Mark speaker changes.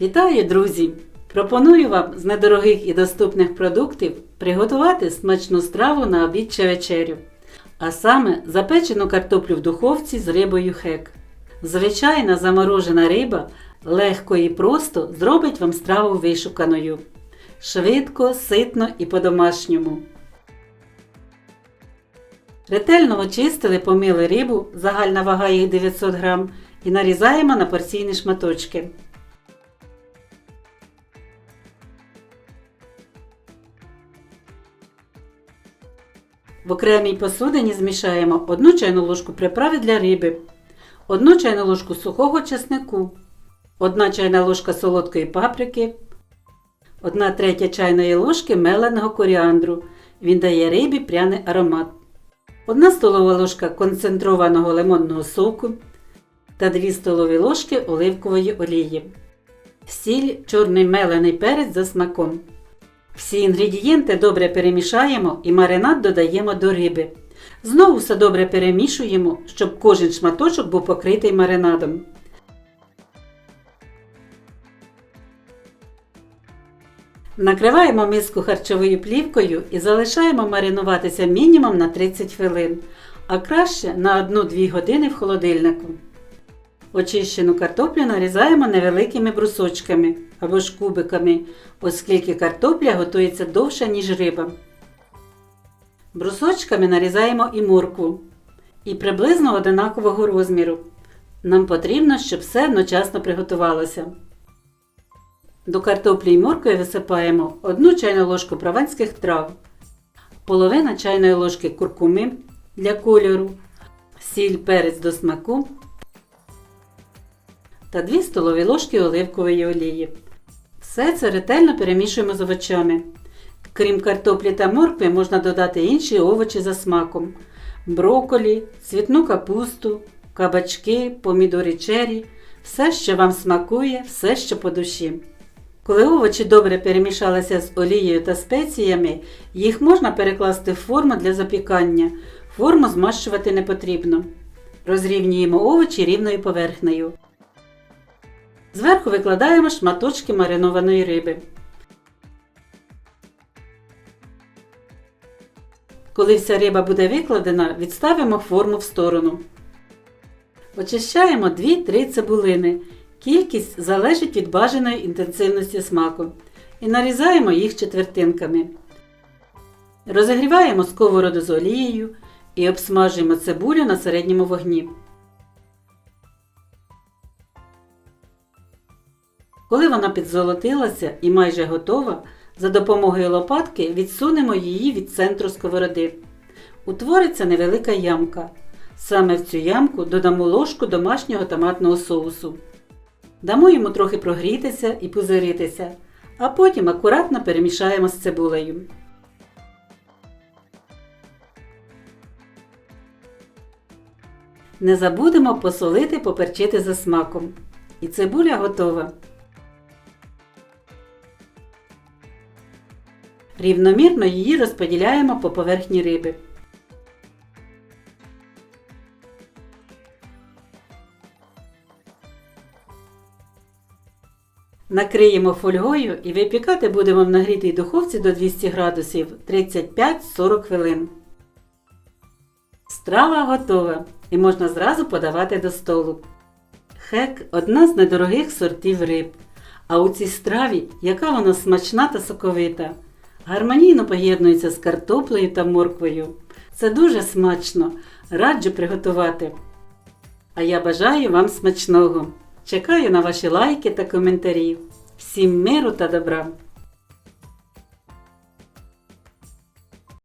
Speaker 1: Вітаю, друзі! Пропоную вам з недорогих і доступних продуктів приготувати смачну страву на обід чи вечерю. А саме запечену картоплю в духовці з рибою хек. Звичайна заморожена риба легко і просто зробить вам страву вишуканою. Швидко, ситно і по-домашньому. Ретельно очистили, помили рибу, загальна вага їх 900 г, і нарізаємо на порційні шматочки. В окремій посудині змішаємо 1 чайну ложку приправи для риби, 1 чайну ложку сухого чеснику, 1 чайна ложка солодкої паприки, 1 третя чайної ложки меленого коріандру. Він дає рибі пряний аромат. 1 столова ложка концентрованого лимонного соку та 2 столові ложки оливкової олії. Сіль, чорний мелений перець за смаком. Всі інгредієнти добре перемішаємо і маринад додаємо до риби. Знову все добре перемішуємо, щоб кожен шматочок був покритий маринадом. Накриваємо миску харчовою плівкою і залишаємо маринуватися мінімум на 30 хвилин, а краще на 1-2 години в холодильнику. Очищену картоплю нарізаємо невеликими брусочками або ж кубиками, оскільки картопля готується довше, ніж риба. Брусочками нарізаємо і моркву. І приблизно одинакового розміру. Нам потрібно, щоб все одночасно приготувалося. До картоплі й моркви висипаємо 1 чайну ложку прованських трав, половина чайної ложки куркуми для кольору, сіль перець до смаку та 2 столові ложки оливкової олії. Все це ретельно перемішуємо з овочами. Крім картоплі та моркви, можна додати інші овочі за смаком: броколі, цвітну капусту, кабачки, помідори чері, все, що вам смакує, все, що по душі. Коли овочі добре перемішалися з олією та спеціями, їх можна перекласти в форму для запікання. Форму змащувати не потрібно. Розрівнюємо овочі рівною поверхнею. Зверху викладаємо шматочки маринованої риби. Коли вся риба буде викладена, відставимо форму в сторону. Очищаємо 2-3 цибулини. Кількість залежить від бажаної інтенсивності смаку. І нарізаємо їх четвертинками. Розігріваємо сковороду з олією і обсмажуємо цибулю на середньому вогні. Коли вона підзолотилася і майже готова, за допомогою лопатки відсунемо її від центру сковороди. Утвориться невелика ямка. Саме в цю ямку додамо ложку домашнього томатного соусу. Дамо йому трохи прогрітися і пузиритися, а потім акуратно перемішаємо з цибулею. Не забудемо посолити поперчити за смаком. І цибуля готова. Рівномірно її розподіляємо по поверхні риби. Накриємо фольгою і випікати будемо в нагрітій духовці до 200 градусів 35-40 хвилин. Страва готова і можна зразу подавати до столу. Хек одна з недорогих сортів риб. А у цій страві, яка вона смачна та соковита, гармонійно поєднується з картоплею та морквою. Це дуже смачно, раджу приготувати. А я бажаю вам смачного! Чекаю на ваші лайки та коментарі. Всім миру та добра!